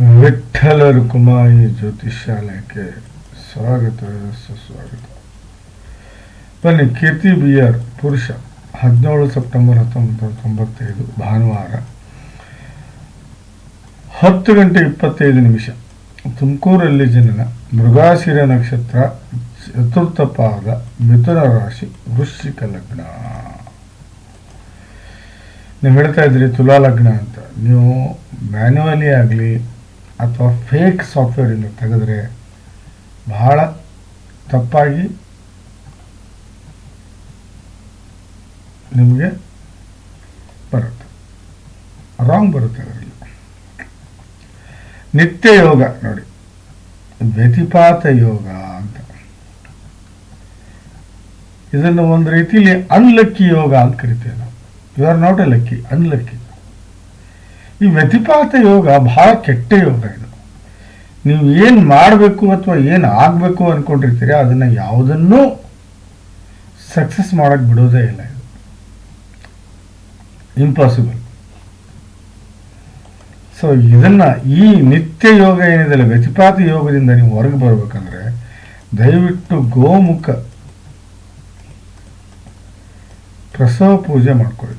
ವಿಠ್ಠಲ ರುಕುಮಾಯಿ ಜ್ಯೋತಿಷಾಲಯಕ್ಕೆ ಸ್ವಾಗತ, ಸುಸ್ವಾಗತ. ಬನ್ನಿ, ಕೀರ್ತಿ ಬಿ ಆರ್ ಪುರುಷ, ಹದಿನೇಳು ಸೆಪ್ಟೆಂಬರ್ ಹತ್ತೊಂಬತ್ತು ತೊಂಬತ್ತೈದು, ಭಾನುವಾರ. ಹತ್ತು ಗಂಟೆ ಇಪ್ಪತ್ತೈದು ನಿಮಿಷ. ತುಮಕೂರಲ್ಲಿ ಜನನ. ಮೃಗಾಶಿರ ನಕ್ಷತ್ರ, ಚತುರ್ಥ ಪಾದ, ಮಿಥುನ ರಾಶಿ, ವೃಶ್ಚಿಕ ಲಗ್ನ. ನೀವು ಹೇಳ್ತಾ ಇದ್ರಿ ತುಲಾ ಲಗ್ನ ಅಂತ. ನೀವು ಮ್ಯಾನ್ಯುವಲಿ ಆಗಲಿ ಅಥವಾ ಫೇಕ್ ಸಾಫ್ಟ್ವೇರಿಂದ ತೆಗೆದ್ರೆ ಬಹಳ ತಪ್ಪಾಗಿ ನಿಮಗೆ ಬರುತ್ತೆ. ರಾಂಗ್ ಬರುತ್ತೆ ಅದರಲ್ಲಿ. ನಿತ್ಯ ಯೋಗ ನೋಡಿ. ವ್ಯತಿಪಾತ ಯೋಗ ಅಂತ. ಇದನ್ನು ಒಂದು ರೀತಿಯಲ್ಲಿ ಅನ್ಲಕ್ಕಿ ಯೋಗ ಅಂತ ಕರಿತೇವೆ ನಾವು. You are not a lucky unlucky ಈ ವ್ಯತಿಪಾತ ಯೋಗ ಬಹಳ ಕೆಟ್ಟ ಯೋಗ ಇದು. ನೀವು ಏನು ಮಾಡಬೇಕು ಅಥವಾ ಏನು ಆಗಬೇಕು ಅನ್ಕೊಂಡಿರ್ತೀರಿ ಅದನ್ನು ಯಾವುದನ್ನೂ ಸಕ್ಸಸ್ ಮಾಡಕ್ ಬಿಡೋದೇ ಇಲ್ಲ ಇದು. ಇಂಪಾಸಿಬಲ್ ಸೊ ಇದನ್ನ ಈ ನಿತ್ಯ ಯೋಗ ಏನಿದೆಯಲ್ಲ ವ್ಯತಿಪಾತ ಯೋಗದಿಂದ ನೀವು ಹೊರಗೆ ಬರ್ಬೇಕಂದ್ರೆ ದಯವಿಟ್ಟು ಗೋಮುಖ ಪ್ರಸವ ಪೂಜೆ ಮಾಡ್ಕೊಳ್ಳಿ.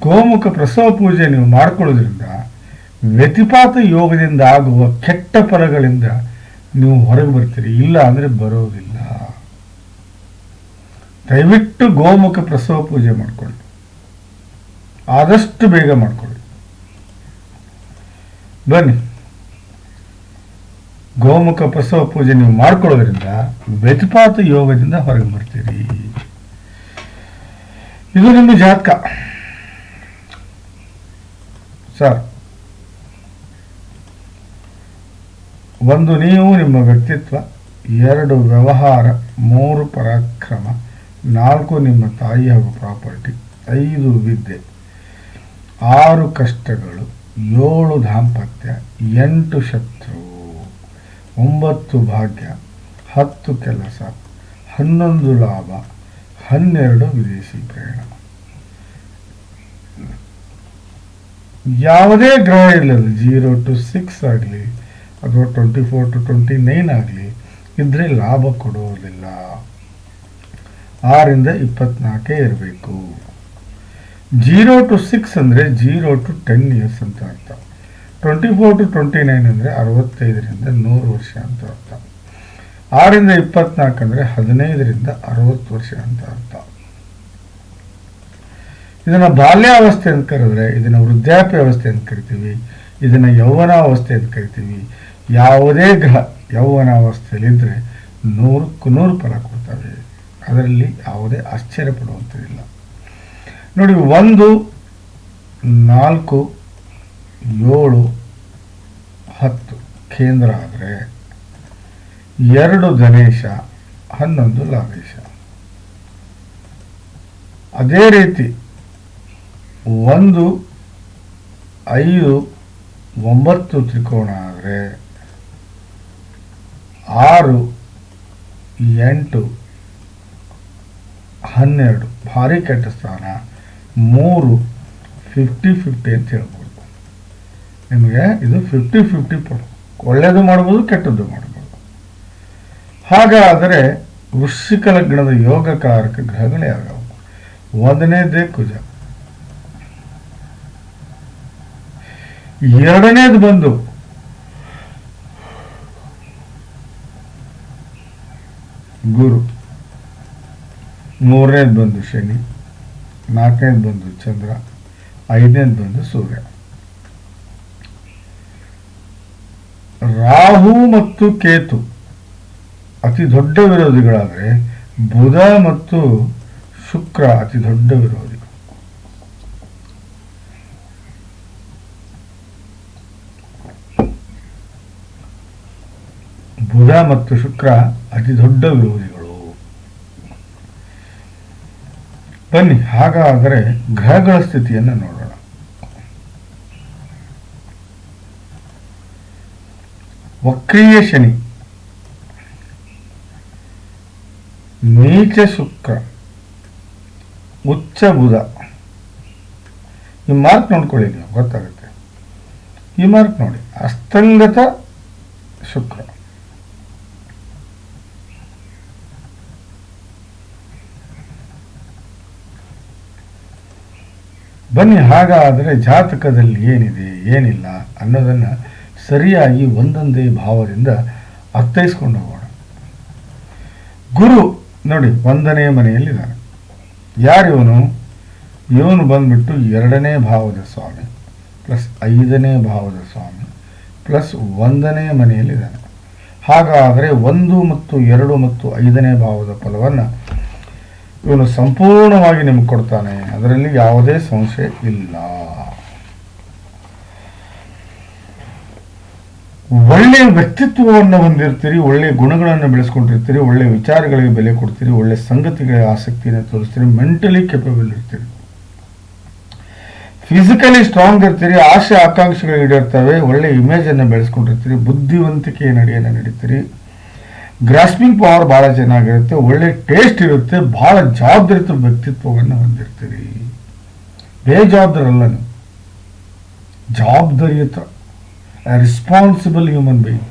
ಗೋಮುಖ ಪ್ರಸವ ಪೂಜೆ ನೀವು ಮಾಡಿಕೊಳ್ಳೋದ್ರಿಂದ ವ್ಯತಿಪಾತ ಯೋಗದಿಂದ ಆಗುವ ಕೆಟ್ಟ ಫಲಗಳಿಂದ ನೀವು ಹೊರಗೆ ಬರ್ತೀರಿ. ಇಲ್ಲ ಅಂದರೆ ಬರೋದಿಲ್ಲ. ದಯವಿಟ್ಟು ಗೋಮುಖ ಪ್ರಸವ ಪೂಜೆ ಮಾಡ್ಕೊಳ್ಳಿ. ಆದಷ್ಟು ಬೇಗ ಮಾಡ್ಕೊಳ್ಳಿ. ಬನ್ನಿ. ಗೋಮುಖ ಪ್ರಸವ ಪೂಜೆ ನೀವು ಮಾಡ್ಕೊಳ್ಳೋದ್ರಿಂದ ವ್ಯತಿಪಾತ ಯೋಗದಿಂದ ಹೊರಗೆ ಬರ್ತೀರಿ. ಇದು ನಿಮ್ಮ ಜಾತಕ. ಸರ್, ಒಂದು ನೀವು ನಿಮ್ಮ ವ್ಯಕ್ತಿತ್ವ, ಎರಡು ವ್ಯವಹಾರ, ಮೂರು ಪರಾಕ್ರಮ, ನಾಲ್ಕು ನಿಮ್ಮ ತಾಯಿ ಹಾಗೂ ಪ್ರಾಪರ್ಟಿ, ಐದು ವಿದ್ಯೆ, ಆರು ಕಷ್ಟಗಳು, ಏಳು ದಾಂಪತ್ಯ, ಎಂಟು ಶತ್ರು, ಒಂಬತ್ತು ಭಾಗ್ಯ, ಹತ್ತು ಕೆಲಸ, ಹನ್ನೊಂದು ಲಾಭ, ಹನ್ನೆರಡು ವಿದೇಶಿ ಪ್ರಯಾಣ. ಯಾವುದೇ ಗ್ರಹ ಇರಲಿಲ್ಲ. ಜೀರೋ ಟು ಸಿಕ್ಸ್ ಆಗಲಿ, ಅಥವಾ twenty four to twenty nine ಆಗಲಿ, ಇದ್ರೆ ಲಾಭ ಕೊಡುವುದಿಲ್ಲ ಆರಿಂದ ಇಪ್ಪತ್ನಾಲ್ಕೇ ಇರಬೇಕು. ಜೀರೋ ಟು ಸಿಕ್ಸ್ ಅಂದರೆ ಜೀರೋ ಟು ಟೆನ್ ಇಯರ್ಸ್ ಅಂತ ಅರ್ಥ. Twenty four to twenty nine ಅಂದರೆ ಅರವತ್ತೈದರಿಂದ ನೂರು ವರ್ಷ ಅಂತ ಅರ್ಥ. ಆರಿಂದ ಇಪ್ಪತ್ನಾಲ್ಕು ಅಂದರೆ ಹದಿನೈದರಿಂದ ಅರವತ್ತು ವರ್ಷ ಅಂತ ಅರ್ಥ. ಇದನ್ನು ಬಾಲ್ಯಾವಸ್ಥೆ ಅಂತ ಕರೆದ್ರೆ, ಇದನ್ನ ವೃದ್ಧಾಪ್ಯ ವ್ಯವಸ್ಥೆ ಅಂತ ಕರಿತೀವಿ, ಇದನ್ನು ಯೌವನಾವಸ್ಥೆ ಅಂತ ಕರಿತೀವಿ. ಯಾವುದೇ ಗ್ರಹ ಯೌವನಾವಸ್ಥೆಯಲ್ಲಿದ್ದರೆ ನೂರಕ್ಕೂ ನೂರು ಫಲ ಕೊಡ್ತವೆ. ಅದರಲ್ಲಿ ಯಾವುದೇ ಆಶ್ಚರ್ಯ ಪಡುವಂಥದ್ದಿಲ್ಲ ನೋಡಿ, ಒಂದು, ನಾಲ್ಕು, ಏಳು, ಹತ್ತು ಕೇಂದ್ರ ಆದರೆ ಎರಡು ಗಣೇಶ ಹನ್ನೊಂದು ಲಾಭೇಶ. ಅದೇ ರೀತಿ ಒಂದು, ಐದು, ಒಂಬತ್ತು ತ್ರಿಕೋಣ ಆದರೆ ಆರು, ಎಂಟು, ಹನ್ನೆರಡು, ಭಾರಿ ಕೆಟ್ಟ ಸ್ಥಾನ, ಮೂರು ಫಿಫ್ಟಿ ಫಿಫ್ಟಿ ಅಂತ ಹೇಳ್ಬೋದು. ನಿಮಗೆ ಇದು ಫಿಫ್ಟಿ ಫಿಫ್ಟಿ ಒಳ್ಳೆಯದು ಮಾಡ್ಬೋದು, ಕೆಟ್ಟದ್ದು ಮಾಡ್ಬೋದು. ಹಾಗಾದರೆ ವೃಶ್ಚಿಕ ಲಗ್ನದ ಯೋಗಕಾರಕ ಗ್ರಹಗಳು ಯಾವ್ಯಾವು? ಒಂದನೇದೇ ಕುಜ. ಎರಡನೇದು ಬಂದು ಗುರು. ಮೂರನೇದು ಬಂದು ಶನಿ. ನಾಲ್ಕನೇದು ಬಂದು ಚಂದ್ರ. ಐದನೇದು ಬಂದು ಸೂರ್ಯ. ರಾಹು ಮತ್ತು ಕೇತು ಅತಿ ದೊಡ್ಡ ವಿರೋಧಿಗಳಾದರೆ ಬುಧ ಮತ್ತು ಶುಕ್ರ ಅತಿ ದೊಡ್ಡ ವಿರೋಧಿಗಳು ಬುಧ ಮತ್ತು ಶುಕ್ರ ಅತಿ ದೊಡ್ಡ ವಿರೋಧಿಗಳು. ಬನ್ನಿ, ಹಾಗಾದರೆ ಗ್ರಹಗಳ ಸ್ಥಿತಿಯನ್ನು ನೋಡೋಣ. ವಕ್ರೀಯ ಶನಿ. ನೀಚ ಶುಕ್ರ. ಉಚ್ಚ ಬುಧ. ಈ ಮಾರ್ಕ್ ನೋಡ್ಕೊಳ್ಳಿ ನೀವು, ಗೊತ್ತಾಗುತ್ತೆ. ಈ ಮಾರ್ಕ್ ನೋಡಿ, ಅಸ್ತಂಗತ ಶುಕ್ರ. ಬನ್ನಿ, ಹಾಗಾದರೆ ಜಾತಕದಲ್ಲಿ ಏನಿದೆ, ಏನಿಲ್ಲ ಅನ್ನೋದನ್ನು ಸರಿಯಾಗಿ ಒಂದೊಂದೇ ಭಾವದಿಂದ ಅರ್ಥೈಸ್ಕೊಂಡು ಹೋಗೋಣ. ಗುರು ನೋಡಿ, ಒಂದನೇ ಮನೆಯಲ್ಲಿದ್ದಾನೆ. ಯಾರಿವನು? ಇವನು ಬಂದ್ಬಿಟ್ಟು ಎರಡನೇ ಭಾವದ ಸ್ವಾಮಿ, ಪ್ಲಸ್ ಐದನೇ ಭಾವದ ಸ್ವಾಮಿ, ಪ್ಲಸ್ ಒಂದನೇ ಮನೆಯಲ್ಲಿದ್ದಾನೆ. ಹಾಗಾದರೆ ಒಂದು ಮತ್ತು ಎರಡು ಮತ್ತು ಐದನೇ ಭಾವದ ಫಲವನ್ನು ಇವನು ಸಂಪೂರ್ಣವಾಗಿ ನಿಮಗೆ ಕೊಡ್ತಾನೆ. ಅದರಲ್ಲಿ ಯಾವುದೇ ಸಂಶಯ ಇಲ್ಲ. ಒಳ್ಳೆಯ ವ್ಯಕ್ತಿತ್ವವನ್ನು ಹೊಂದಿರ್ತೀರಿ, ಒಳ್ಳೆಯ ಗುಣಗಳನ್ನು ಬೆಳೆಸ್ಕೊಂಡಿರ್ತೀರಿ, ಒಳ್ಳೆಯ ವಿಚಾರಗಳಿಗೆ ಬೆಲೆ ಕೊಡ್ತೀರಿ ಒಳ್ಳೆಯ ಸಂಗತಿಗಳಿಗೆ ಆಸಕ್ತಿಯನ್ನು ತೋರಿಸ್ತೀರಿ ಮೆಂಟಲಿ ಕೆಪಬಲ್ ಇರ್ತೀರಿ. ಫಿಸಿಕಲಿ ಸ್ಟ್ರಾಂಗ್ ಇರ್ತೀರಿ, ಆಸೆ, ಆಕಾಂಕ್ಷೆಗಳು ಈಡೇರ್ತವೆ, ಒಳ್ಳೆಯ ಇಮೇಜನ್ನು ಬೆಳೆಸ್ಕೊಂಡಿರ್ತೀರಿ, ಬುದ್ಧಿವಂತಿಕೆಯ ನಡೆಯನ್ನು ನಡೀತೀರಿ. ಗ್ರಾಸ್ಪಿಂಗ್ ಪವರ್ ಭಾಳ ಚೆನ್ನಾಗಿರುತ್ತೆ, ಒಳ್ಳೆ ಟೇಸ್ಟ್ ಇರುತ್ತೆ ಭಾಳ ಜವಾಬ್ದಾರಿತ ವ್ಯಕ್ತಿತ್ವವನ್ನು ಹೊಂದಿರ್ತೀರಿ. ಬೇಜವಾಬ್ದಾರಲ್ಲ ನೀವು. ಜವಾಬ್ದಾರಿಯುತ ರೆಸ್ಪಾನ್ಸಿಬಲ್ ಹ್ಯೂಮನ್ ಬೀಯಿಂಗ್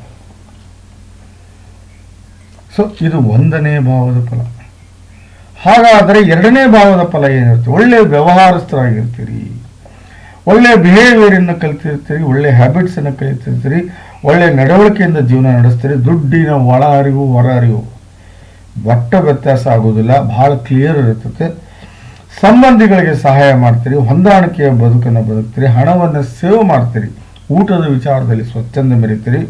ಸೊ ಇದು ಒಂದನೇ ಭಾವದ ಫಲ. ಹಾಗಾದರೆ ಎರಡನೇ ಭಾವದ ಫಲ ಏನಿರುತ್ತೆ? ಒಳ್ಳೆಯ ವ್ಯವಹಾರಸ್ಥರಾಗಿರ್ತೀರಿ. ಒಳ್ಳೆಯ ಬಿಹೇವಿಯರನ್ನು ಕಲಿತಿರ್ತೀರಿ ಒಳ್ಳೆಯ ಹ್ಯಾಬಿಟ್ಸನ್ನು ಕಲಿತಿರ್ತೀರಿ, ಒಳ್ಳೆ ನಡವಳಿಕೆಯಿಂದ ಜೀವನ ನಡೆಸ್ತೀರಿ, ದುಡ್ಡಿನ ಒಳ ಅರಿವು ಹೊರ ಅರಿವು ಒಟ್ಟ ವ್ಯತ್ಯಾಸ ಆಗೋದಿಲ್ಲ ಬಹಳ ಕ್ಲಿಯರ್ ಇರ್ತದೆ ಸಂಬಂಧಿಗಳಿಗೆ ಸಹಾಯ ಮಾಡ್ತೀರಿ, ಹೊಂದಾಣಿಕೆಯ ಬದುಕನ್ನು ಬದುಕ್ತೀರಿ, ಹಣವನ್ನು ಸೇವ್ ಮಾಡ್ತೀರಿ, ಊಟದ ವಿಚಾರದಲ್ಲಿ ಸ್ವಚ್ಛಂದ ಮೆರಿತೀರಿ.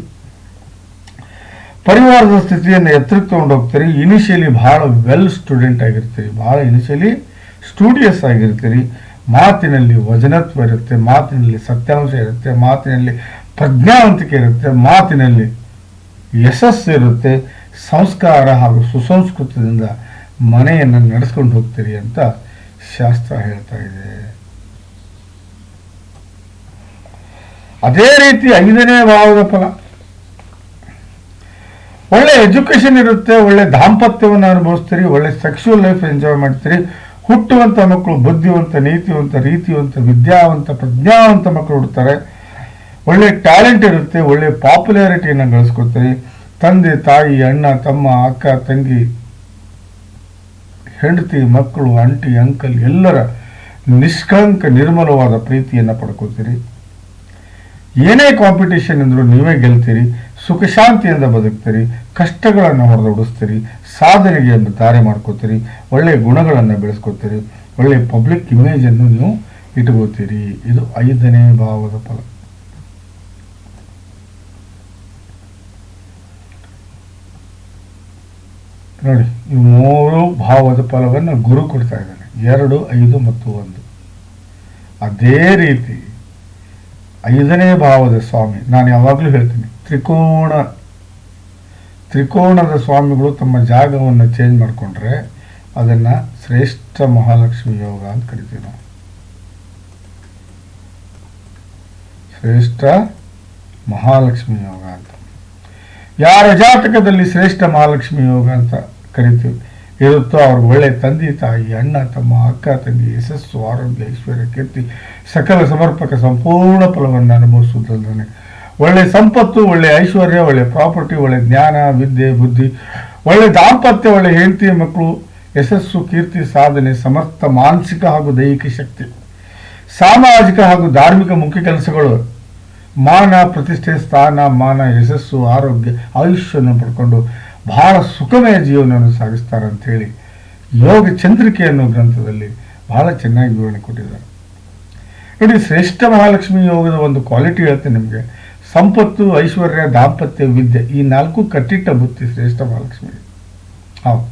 ಪರಿವಾರದ ಸ್ಥಿತಿಯನ್ನು ಎತ್ತರಕ್ಕೆ ಹೋಗ್ತೀರಿ ಇನಿಷಿಯಲಿ ಬಹಳ ವೆಲ್ ಸ್ಟೂಡೆಂಟ್ ಆಗಿರ್ತೀರಿ ಬಹಳ ಇನಿಷಿಯಲಿ ಸ್ಟೂಡಿಯಸ್ ಆಗಿರ್ತೀರಿ ಮಾತಿನಲ್ಲಿ ವಜನತ್ವ ಇರುತ್ತೆ, ಮಾತಿನಲ್ಲಿ ಸತ್ಯಾಂಶ ಇರುತ್ತೆ, ಮಾತಿನಲ್ಲಿ ಪ್ರಜ್ಞಾವಂತಿಕೆ ಇರುತ್ತೆ, ಮಾತಿನಲ್ಲಿ ಯಶಸ್ಸು ಇರುತ್ತೆ, ಸಂಸ್ಕಾರ ಹಾಗೂ ಸುಸಂಸ್ಕೃತದಿಂದ ಮನೆಯನ್ನು ನಡೆಸ್ಕೊಂಡು ಹೋಗ್ತೀರಿ ಅಂತ ಶಾಸ್ತ್ರ ಹೇಳ್ತಾ ಇದೆ. ಅದೇ ರೀತಿ ಐದನೇ ಭಾವದ ಫಲ. ಒಳ್ಳೆ ಎಜುಕೇಶನ್ ಇರುತ್ತೆ, ಒಳ್ಳೆ ದಾಂಪತ್ಯವನ್ನು ಅನುಭವಿಸ್ತೀರಿ, ಒಳ್ಳೆ ಸೆಕ್ಷುವಲ್ ಲೈಫ್ ಎಂಜಾಯ್ ಮಾಡ್ತೀರಿ ಹುಟ್ಟುವಂಥ ಮಕ್ಕಳು, ಬುದ್ಧಿವಂತ, ನೀತಿವಂತ, ರೀತಿವಂತ, ವಿದ್ಯಾವಂತ, ಪ್ರಜ್ಞಾವಂತ ಮಕ್ಕಳು ಹುಡ್ತಾರೆ. ಒಳ್ಳೆ ಟ್ಯಾಲೆಂಟ್ ಇರುತ್ತೆ, ಒಳ್ಳೆ ಪಾಪ್ಯುಲಾರಿಟಿಯನ್ನು ಗಳಿಸ್ಕೊತಾರೆ ತಂದೆ, ತಾಯಿ, ಅಣ್ಣ, ತಮ್ಮ, ಅಕ್ಕ, ತಂಗಿ, ಹೆಂಡತಿ, ಮಕ್ಕಳು ಅಂಟಿ ಅಂಕಲ್ ಎಲ್ಲರ ನಿಷ್ಕಂಕ ನಿರ್ಮಲವಾದ ಪ್ರೀತಿಯನ್ನು ಪಡ್ಕೋತೀರಿ. ಏನೇ ಕಾಂಪಿಟೇಷನ್ ಅಂದರೂ ನೀವೇ ಗೆಲ್ತೀರಿ. ಸುಖ ಶಾಂತಿಯಿಂದ ಬದುಕ್ತೀರಿ, ಕಷ್ಟಗಳನ್ನು ಹೊಡೆದೊಡಿಸ್ತೀರಿ ಸಾಧನೆಗೆ ಒಂದು ದಾರಿ ಮಾಡ್ಕೋತೀರಿ ಒಳ್ಳೆಯ ಗುಣಗಳನ್ನು ಬೆಳೆಸ್ಕೋತೀರಿ ಒಳ್ಳೆಯ ಪಬ್ಲಿಕ್ ಇಮೇಜನ್ನು ನೀವು ಇಟ್ಕೋತೀರಿ. ಇದು ಐದನೇ ಭಾವದ ಫಲ. ನೋಡಿ, ಈ ಮೂರು ಭಾವದ ಫಲವನ್ನು ಗುರು ಕೊಡ್ತಾ ಇದ್ದಾನೆ. ಎರಡು, ಐದು ಮತ್ತು ಒಂದು. ಅದೇ ರೀತಿ ಐದನೇ ಭಾವದ ಸ್ವಾಮಿ, ನಾನು ಯಾವಾಗಲೂ ಹೇಳ್ತೀನಿ, ತ್ರಿಕೋಣ, ತ್ರಿಕೋಣದ ಸ್ವಾಮಿಗಳು ತಮ್ಮ ಜಾಗವನ್ನು ಚೇಂಜ್ ಮಾಡಿಕೊಂಡ್ರೆ ಅದನ್ನು ಶ್ರೇಷ್ಠ ಮಹಾಲಕ್ಷ್ಮಿ ಯೋಗ ಅಂತ ಕರಿತೀವಿ ನಾವು. ಶ್ರೇಷ್ಠ ಮಹಾಲಕ್ಷ್ಮಿ ಯೋಗ ಅಂತ. ಯಾರ ಜಾತಕದಲ್ಲಿ ಶ್ರೇಷ್ಠ ಮಹಾಲಕ್ಷ್ಮಿ ಯೋಗ ಅಂತ ಕರಿತೀವಿ? ಇರುತ್ತೋ ಅವ್ರಿಗೆ ಒಳ್ಳೆ ತಂದೆ, ತಾಯಿ, ಅಣ್ಣ, ತಮ್ಮ, ಅಕ್ಕ ತಂಗಿ ಯಶಸ್ಸು, ಆರೋಗ್ಯ, ಐಶ್ವರ್ಯ, ಕೀರ್ತಿ, ಸಕಲ ಸಮರ್ಪಕ ಸಂಪೂರ್ಣ ಫಲವನ್ನು ಅನುಭವಿಸುವುದಲ್ಲದೆ ಒಳ್ಳೆ ಸಂಪತ್ತು, ಒಳ್ಳೆ ಐಶ್ವರ್ಯ, ಒಳ್ಳೆ ಪ್ರಾಪರ್ಟಿ, ಒಳ್ಳೆ ಜ್ಞಾನ, ವಿದ್ಯೆ, ಬುದ್ಧಿ, ಒಳ್ಳೆ ದಾಂಪತ್ಯ, ಒಳ್ಳೆ ಹೆಂಡತಿ, ಮಕ್ಕಳು, ಯಶಸ್ಸು, ಕೀರ್ತಿ, ಸಾಧನೆ, ಸಮರ್ಥ, ಮಾನಸಿಕ ಹಾಗೂ ದೈಹಿಕ ಶಕ್ತಿ, ಸಾಮಾಜಿಕ ಹಾಗೂ ಧಾರ್ಮಿಕ ಮುಖ್ಯ ಕೆಲಸಗಳು, ಮಾನ, ಪ್ರತಿಷ್ಠೆ, ಸ್ಥಾನ, ಮಾನ, ಯಶಸ್ಸು, ಆರೋಗ್ಯ, ಆಯುಷ್ಯವನ್ನು ಪಡ್ಕೊಂಡು ಬಹಳ ಸುಖಮಯ ಜೀವನವನ್ನು ಸಾಗಿಸ್ತಾರೆ ಹೇಳಿ ಯೋಗ ಚಂದ್ರಿಕೆ ಅನ್ನೋ ಗ್ರಂಥದಲ್ಲಿ ಬಹಳ ಚೆನ್ನಾಗಿ ವಿವರಣೆ ಕೊಟ್ಟಿದ್ದಾರೆ. ನೋಡಿ, ಶ್ರೇಷ್ಠ ಮಹಾಲಕ್ಷ್ಮಿ ಯೋಗದ ಒಂದು ಕ್ವಾಲಿಟಿ ಹೇಳ್ತೇನೆ ನಿಮಗೆ. ಸಂಪತ್ತು, ಐಶ್ವರ್ಯ, ದಾಂಪತ್ಯ, ವಿದ್ಯೆ ಈ ನಾಲ್ಕು ಕಟ್ಟಿಟ್ಟ ಬುತ್ತಿ ಶ್ರೇಷ್ಠ ಮಹಾಲಕ್ಷ್ಮಿ. ಹೌದು.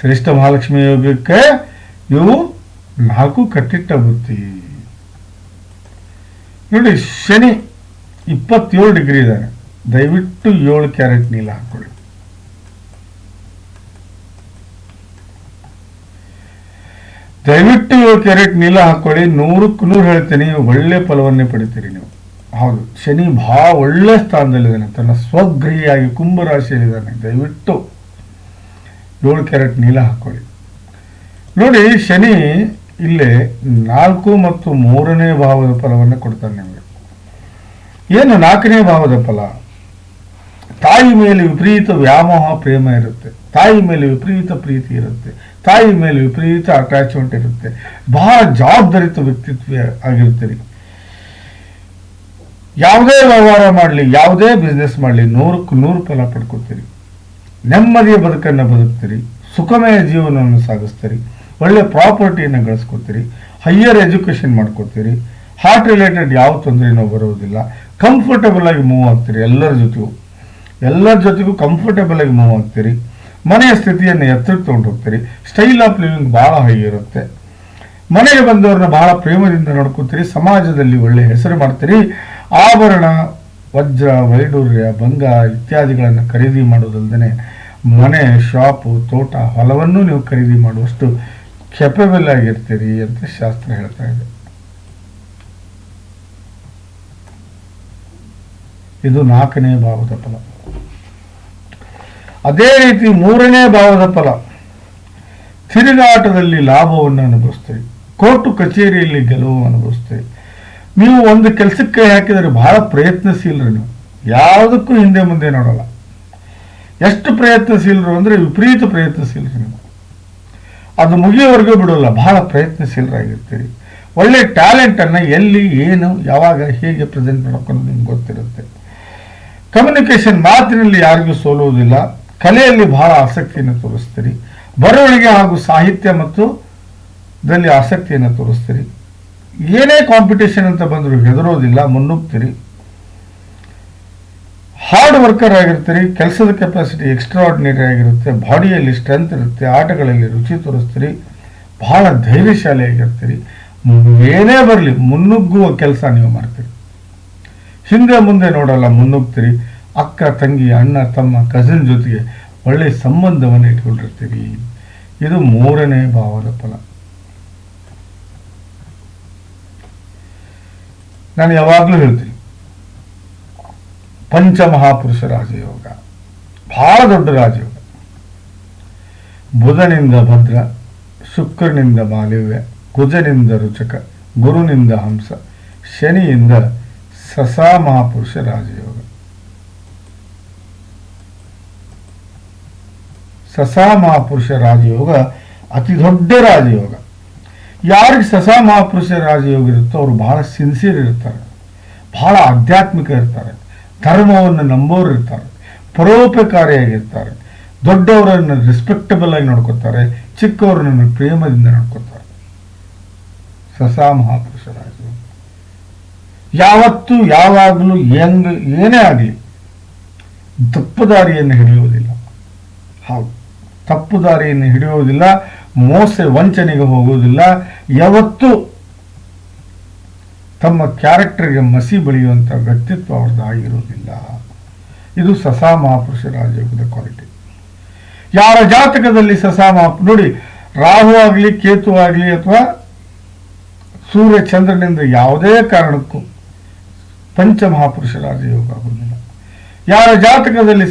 ಶ್ರೇಷ್ಠ ಮಹಾಲಕ್ಷ್ಮಿ ಯೋಗಕ್ಕೆ ಇವು ನಾಲ್ಕು ಕಟ್ಟಿಟ್ಟ ಬುತ್ತಿ ನೋಡಿ, ಶನಿ ಇಪ್ಪತ್ತೇಳು ಡಿಗ್ರಿ ಇದ್ದಾನೆ. ದಯವಿಟ್ಟು ಏಳು ಕ್ಯಾರೆಟ್ ನೀಲ ಹಾಕೊಳ್ಳಿ ದಯವಿಟ್ಟು ಏಳು ಕ್ಯಾರೆಟ್ ನೀಲ ಹಾಕೊಳ್ಳಿ ನೂರಕ್ಕೆ ನೂರು ಹೇಳ್ತೀನಿ, ಒಳ್ಳೆ ಫಲವನ್ನೇ ಪಡಿತೀರಿ ನೀವು. ಹೌದು, ಶನಿ ಭಾಳ ಒಳ್ಳೆ ಸ್ಥಾನದಲ್ಲಿದ್ದಾನೆ. ತನ್ನ ಸ್ವಗೃಹಿಯಾಗಿ ಕುಂಭರಾಶಿಯಲ್ಲಿದ್ದಾನೆ. ದಯವಿಟ್ಟು ಏಳು ಕ್ಯಾರೆಟ್ ನೀಲ ಹಾಕೊಳ್ಳಿ ನೋಡಿ, ಶನಿ ಇಲ್ಲೇ ನಾಲ್ಕು ಮತ್ತು ಮೂರನೇ ಭಾವದ ಫಲವನ್ನು ಕೊಡ್ತಾನೆ ನಿಮಗೆ. ಏನು ನಾಲ್ಕನೇ ಭಾವದ ಫಲ? ತಾಯಿ ಮೇಲೆ ವಿಪರೀತ ವ್ಯಾಮೋಹ, ಪ್ರೇಮ ಇರುತ್ತೆ. ತಾಯಿ ಮೇಲೆ ವಿಪರೀತ ಪ್ರೀತಿ ಇರುತ್ತೆ. ತಾಯಿ ಮೇಲೆ ವಿಪರೀತ ಅಟ್ಯಾಚ್ಮೆಂಟ್ ಇರುತ್ತೆ. ಬಹಳ ಜವಾಬ್ದಾರಿತ ವ್ಯಕ್ತಿತ್ವ ಆಗಿರ್ತೀರಿ. ಯಾವುದೇ ವ್ಯವಹಾರ ಮಾಡಲಿ, ಯಾವುದೇ ಬಿಸ್ನೆಸ್ ಮಾಡಲಿ, ನೂರಕ್ಕೆ ನೂರು ಫಲ ಪಡ್ಕೊತೀರಿ. ನೆಮ್ಮದಿಯ ಬದುಕನ್ನು ಬದುಕ್ತೀರಿ. ಸುಖಮಯ ಜೀವನವನ್ನು ಸಾಗಿಸ್ತೀರಿ. ಒಳ್ಳೆ ಪ್ರಾಪರ್ಟಿಯನ್ನು ಗಳಿಸ್ಕೊತೀರಿ. ಹೈಯರ್ ಎಜುಕೇಷನ್ ಮಾಡ್ಕೊತೀರಿ. ಹಾರ್ಟ್ ರಿಲೇಟೆಡ್ ಯಾವ ತೊಂದರೆನೂ ಬರೋದಿಲ್ಲ ಕಂಫರ್ಟಬಲ್ ಆಗಿ ಮೂವ್ ಆಗ್ತೀರಿ. ಎಲ್ಲರ ಜೊತೆಗೂ. ಎಲ್ಲರ ಜೊತೆಗೂ ಕಂಫರ್ಟೇಬಲ್ ಆಗಿ ಮೂವ್ ಆಗ್ತೀರಿ. ಮನೆಯ ಸ್ಥಿತಿಯನ್ನು ಎತ್ತರಕ್ಕೆ ತೊಗೊಂಡು ಹೋಗ್ತೀರಿ. ಸ್ಟೈಲ್ ಆಫ್ ಲಿವಿಂಗ್ ಬಹಳ ಹೈ ಇರುತ್ತೆ ಮನೆಗೆ ಬಂದವ್ರನ್ನ ಬಹಳ ಪ್ರೇಮದಿಂದ ನೋಡ್ಕೋತೀರಿ. ಸಮಾಜದಲ್ಲಿ ಒಳ್ಳೆ ಹೆಸರು ಮಾಡ್ತೀರಿ. ಆಭರಣ, ವಜ್ರ ವೈಡೂರ್ಯ ಭಂಗ ಇತ್ಯಾದಿಗಳನ್ನು ಖರೀದಿ ಮಾಡೋದಲ್ಲದೆ ಮನೆ ಶಾಪು ತೋಟ ಹೊಲವನ್ನು ನೀವು ಖರೀದಿ ಮಾಡುವಷ್ಟು ಕೆಪೆಬಲ್ ಆಗಿರ್ತೀರಿ ಅಂತ ಶಾಸ್ತ್ರ ಹೇಳ್ತಾ ಇದೆ. ಇದು ನಾಲ್ಕನೇ ಭಾವದ ಫಲ. ಅದೇ ರೀತಿ ಮೂರನೇ ಭಾವದ ಫಲ. ತಿರುಗಾಟದಲ್ಲಿ ಲಾಭವನ್ನು ಅನುಭವಿಸ್ತೇವೆ ಕೋರ್ಟು ಕಚೇರಿಯಲ್ಲಿ ಗೆಲುವು ಅನುಭವಿಸ್ತೀರಿ. ನೀವು ಒಂದು ಕೆಲಸಕ್ಕೆ ಹಾಕಿದರೆ ಬಹಳ ಪ್ರಯತ್ನಶೀಲರು ನೀವು. ಯಾವುದಕ್ಕೂ ಹಿಂದೆ ಮುಂದೆ ನೋಡಲ್ಲ. ಎಷ್ಟು ಪ್ರಯತ್ನಶೀಲರು ಅಂದರೆ ವಿಪರೀತ ಪ್ರಯತ್ನಶೀಲರು ನೀವು. ಅದು ಮುಗಿಯೋವರೆಗೂ ಬಿಡೋಲ್ಲ, ಬಹಳ ಪ್ರಯತ್ನಶೀಲರಾಗಿರ್ತೀರಿ. ಒಳ್ಳೆ ಟ್ಯಾಲೆಂಟನ್ನು ಎಲ್ಲಿ, ಏನು, ಯಾವಾಗ, ಹೇಗೆ ಪ್ರೆಸೆಂಟ್ ಮಾಡ್ಕೊಂಡು ನಿಮ್ಗೆ ಗೊತ್ತಿರುತ್ತೆ. ಕಮ್ಯುನಿಕೇಶನ್ ಮಾತಿನಲ್ಲಿ ಯಾರಿಗೂ ಸೋಲುವುದಿಲ್ಲ. ಕಲೆಯಲ್ಲಿ ಬಹಳ ಆಸಕ್ತಿಯನ್ನು ತೋರಿಸ್ತೀರಿ. ಬರವಣಿಗೆ ಹಾಗೂ ಸಾಹಿತ್ಯ ಮತ್ತು ದಲ್ಲಿ ಆಸಕ್ತಿಯನ್ನು ತೋರಿಸ್ತೀರಿ. ಏನೇ ಕಾಂಪಿಟೇಷನ್ ಅಂತ ಬಂದರೂ ಹೆದರೋದಿಲ್ಲ, ಮುನ್ನುಗ್ತೀರಿ. ಹಾರ್ಡ್ ವರ್ಕರ್ ಆಗಿರ್ತೀರಿ, ಕೆಲಸದ ಕೆಪಾಸಿಟಿ ಎಕ್ಸ್ಟ್ರಾರ್ಡಿನರಿ ಆಗಿರುತ್ತೆ, ಬಾಡಿಯಲ್ಲಿ ಸ್ಟ್ರೆಂತ್ ಇರುತ್ತೆ, ಆಟಗಳಲ್ಲಿ ರುಚಿ ತೋರಿಸ್ತೀರಿ, ಬಹಳ ಧೈರ್ಯಶಾಲಿ ಆಗಿರ್ತೀರಿ. ಏನೇ ಬರಲಿ, ಮುನ್ನುಗ್ಗುವ ಕೆಲಸ ನೀವು ಮಾಡ್ತೀರಿ. ಹಿಂದೆ ಮುಂದೆ ನೋಡಲ್ಲ, ಮುನ್ನುಗ್ತೀರಿ. ಅಕ್ಕ, ತಂಗಿ, ಅಣ್ಣ, ತಮ್ಮ ಕಸಿನ್ ಜೊತೆಗೆ ಒಳ್ಳೆ ಸಂಬಂಧವನ್ನು ಇಟ್ಕೊಂಡಿರ್ತೀವಿ ಇದು ಮೂರನೇ ಭಾವದ ಫಲ. ನಾನು ಯಾವಾಗಲೂ ಹೇಳ್ತೀನಿ, ಪಂಚಮಹಾಪುರುಷ ರಾಜಯೋಗ ಬಹಳ ದೊಡ್ಡ ರಾಜಯೋಗ. ಬುಧನಿಂದ ಭದ್ರ, ಶುಕ್ರನಿಂದ ಮಾಲಿವ್ಯ, ಕುಜನಿಂದ ರುಚಕ, ಗುರುನಿಂದ ಹಂಸ, ಶನಿಯಿಂದ ಸಸಾ ಮಹಾಪುರುಷ ರಾಜಯೋಗ. ಸಸಾ ಮಹಾಪುರುಷ ರಾಜಯೋಗ, ಅತಿ ದೊಡ್ಡ ರಾಜಯೋಗ. ಯಾರಿಗೆ ಸಸಾ ಮಹಾಪುರುಷ ರಾಜಯೋಗ ಇರುತ್ತೋ ಅವರು ಬಹಳ ಸಿನ್ಸಿಯರ್ ಇರ್ತಾರೆ. ಬಹಳ ಆಧ್ಯಾತ್ಮಿಕ ಇರ್ತಾರೆ. ಧರ್ಮವನ್ನು ನಂಬೋರು ಇರ್ತಾರೆ. ಪರೋಪಕಾರಿಯಾಗಿರ್ತಾರೆ. ದೊಡ್ಡವರನ್ನು ರೆಸ್ಪೆಕ್ಟಬಲ್ ಆಗಿ ನೋಡ್ಕೋತಾರೆ. ಚಿಕ್ಕವರನ್ನು ಪ್ರೇಮದಿಂದ ನೋಡ್ಕೋತಾರೆ. ಸಸಾ ಮಹಾಪುರುಷ ರಾಜಯೋಗ. ಯಾವತ್ತೂ, ಯಾವಾಗಲೂ ಹೆಂಗ್, ಏನೇ ಆಗಲಿ ತಪ್ಪು ದಾರಿಯನ್ನು ಹಿಡಿಯುವುದಿಲ್ಲ. ಹೌದು. ತಪ್ಪು ದಾರಿಯನ್ನು ಹಿಡಿಯುವುದಿಲ್ಲ, ಮೋಸ ವಂಚನೆಗೆ ಹೋಗುವುದಿಲ್ಲ. ಯಾವತ್ತೂ ತಮ್ಮ ಕ್ಯಾರೆಕ್ಟರ್ಗೆ ಮಸಿ ಬಳಿಯುವಂಥ ವ್ಯಕ್ತಿತ್ವ ಅವ್ರದ್ದು ಆಗಿರುವುದಿಲ್ಲ. ಇದು ಸಸಾ ಮಹಾಪುರುಷ ರಾಜಯೋಗದ ಕ್ವಾಲಿಟಿ. ಯಾರ ಜಾತಕದಲ್ಲಿ ಸಸಾ ಮಹಾ, ನೋಡಿ, ರಾಹು ಆಗಲಿ, ಕೇತು ಆಗಲಿ ಅಥವಾ ಸೂರ್ಯ ಚಂದ್ರನಿಂದ ಯಾವುದೇ ಕಾರಣಕ್ಕೂ ಪಂಚಮಹಾಪುರುಷ ರಾಜಯೋಗ ಆಗುವುದಿಲ್ಲ. ಯಾರ ಜಾತಕದಲ್ಲಿ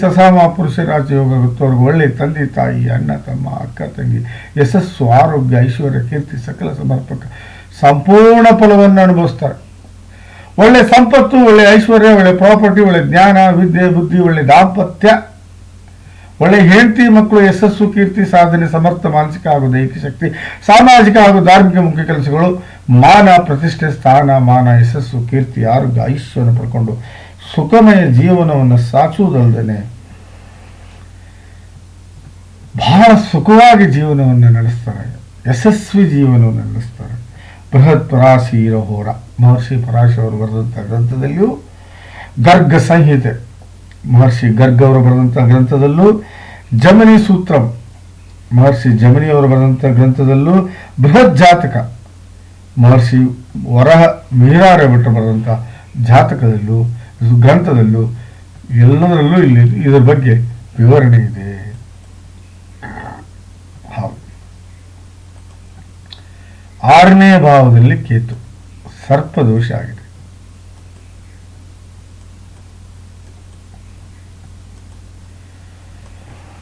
ಪುರುಷ ರಾಜಯೋಗ ಗೊತ್ತವರು ಒಳ್ಳೆ ತಂದೆ, ತಾಯಿ, ಅಣ್ಣ, ತಮ್ಮ, ಅಕ್ಕ, ತಂಗಿ, ಯಶಸ್ಸು, ಆರೋಗ್ಯ, ಐಶ್ವರ್ಯ, ಕೀರ್ತಿ, ಸಕಲ ಸಮರ್ಪಕ ಸಂಪೂರ್ಣ ಫಲವನ್ನು ಅನುಭವಿಸ್ತಾರೆ. ಒಳ್ಳೆ ಸಂಪತ್ತು, ಒಳ್ಳೆ ಐಶ್ವರ್ಯ, ಒಳ್ಳೆ ಪ್ರಾಪರ್ಟಿ, ಒಳ್ಳೆ ಜ್ಞಾನ, ವಿದ್ಯೆ, ಬುದ್ಧಿ, ಒಳ್ಳೆ ದಾಂಪತ್ಯ, ಒಳ್ಳೆ ಹೆಂಡತಿ ಮಕ್ಕಳು ಯಶಸ್ಸು, ಕೀರ್ತಿ, ಸಾಧನೆ, ಸಮರ್ಥ, ಮಾನಸಿಕ ಹಾಗೂ ದೈಹಿಕ ಶಕ್ತಿ, ಸಾಮಾಜಿಕ ಹಾಗೂ ಧಾರ್ಮಿಕ ಮುಖ್ಯ ಕೆಲಸಗಳು ಮಾನ ಪ್ರತಿಷ್ಠೆ, ಸ್ಥಾನ, ಮಾನ, ಯಶಸ್ಸು, ಕೀರ್ತಿ, ಆರೋಗ್ಯ, ಐಶ್ವರ್ಯ ಪಡ್ಕೊಂಡು ಸುಖಮಯ ಜೀವನವನ್ನು ಸಾಚುವುದಲ್ಲದೆ ಬಹಳ ಸುಖವಾಗಿ ಜೀವನವನ್ನು ನಡೆಸ್ತಾರೆ, ಯಶಸ್ವಿ ಜೀವನವನ್ನು ನಡೆಸ್ತಾರೆ. ಬೃಹತ್ ಪರಾಶೀರ ಹೋರ ಮಹರ್ಷಿ ಪರಾಶವರು ಬರೆದಂಥ ಗ್ರಂಥದಲ್ಲಿಯೂ ಗರ್ಗ ಸಂಹಿತೆ, ಮಹರ್ಷಿ ಗರ್ಗ ಅವರು ಬರೆದಂಥ ಗ್ರಂಥದಲ್ಲೂ ಜಮನಿ ಸೂತ್ರ, ಮಹರ್ಷಿ ಜಮನಿ ಅವರು ಬರೆದಂಥ ಗ್ರಂಥದಲ್ಲೂ ಬೃಹತ್ ಜಾತಕ, ಮಹರ್ಷಿ ವರಹ ಮೀರಾರ ಬಿಟ್ಟು ಬರೆದಂಥ ಜಾತಕದಲ್ಲೂ ಗ್ರಂಥದಲ್ಲೂ ಎಲ್ಲದರಲ್ಲೂ ಇಲ್ಲಿ ಇದರ ಬಗ್ಗೆ ವಿವರಣೆ ಇದೆ. ಆರನೇ ಭಾವದಲ್ಲಿ ಕೇತು. ಸರ್ಪದೋಷ ಆಗಿದೆ.